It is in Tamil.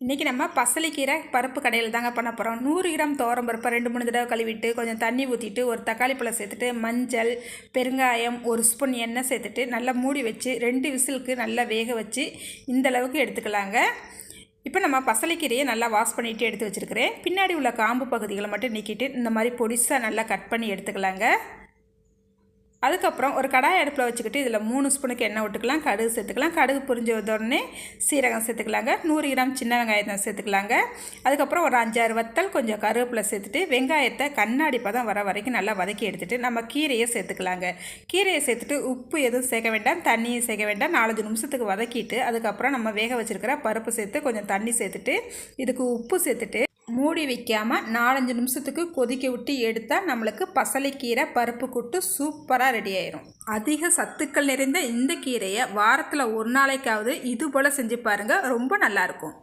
இன்றைக்கி நம்ம பசலிக்கீரை பருப்பு கடையில் தாங்க பண்ண போகிறோம் நூறு கிராம் துவரம் பருப்பை ரெண்டு மூணு தடவை கழுவிட்டு கொஞ்சம் தண்ணி ஊற்றிட்டு ஒரு தக்காளி பழம் சேர்த்துட்டு மஞ்சள் பெருங்காயம் ஒரு ஸ்பூன் எண்ணெய் சேர்த்துட்டு நல்லா மூடி வச்சு ரெண்டு விசிலுக்கு நல்லா வேக வச்சு இந்த அளவுக்கு எடுத்துக்கலாங்க. இப்போ நம்ம பசலைக்கீரையை நல்லா வாஷ் பண்ணிவிட்டு எடுத்து வச்சுருக்கிறேன். பின்னாடி உள்ள காம்பு பகுதிகளை மட்டும் நீக்கிட்டு இந்த மாதிரி பொடிசாக நல்லா கட் பண்ணி எடுத்துக்கலாங்க. அதுக்கப்புறம் ஒரு கடாய் அடுப்பில் வச்சுக்கிட்டு இதில் மூணு ஸ்பூனுக்கு எண்ணெய் விட்டுக்கலாம் கடுகு சேர்த்துக்கலாம். கடுகு புரிஞ்ச உடனே சீரகம் சேர்த்துக்கலாங்க. நூறு கிராம் சின்ன வெங்காயத்தை சேர்த்துக்கலாங்க. அதுக்கப்புறம் ஒரு அஞ்சாறு வத்தல் கொஞ்சம் கருவேப்பிலை சேர்த்துட்டு வெங்காயத்தை கண்ணாடி பதம் வர வரைக்கும் நல்லா வதக்கி எடுத்துகிட்டு நம்ம கீரையை சேர்த்துக்கலாங்க. கீரையை சேர்த்துட்டு உப்பு எதுவும் சேர்க்க வேண்டாம் தண்ணியும் சேர்க்க வேண்டாம். நாலஞ்சு நிமிஷத்துக்கு வதக்கிட்டு அதுக்கப்புறம் நம்ம வேக வச்சுருக்கிற பருப்பு சேர்த்து கொஞ்சம் தண்ணி சேர்த்துட்டு இதுக்கு உப்பு சேர்த்துட்டு மூடி வைக்காமல் நாலஞ்சு நிமிஷத்துக்கு கொதிக்க விட்டு எடுத்தால் நம்மளுக்கு பசலைக்கீரை பருப்பு கூட்டு சூப்பராக ரெடி ஆயிரும். அதிக சத்துக்கள் நிறைந்த இந்த கீரையை வாரத்தில் ஒரு நாளைக்காவது இது போல் செஞ்சு பாருங்கள் ரொம்ப நல்லாயிருக்கும்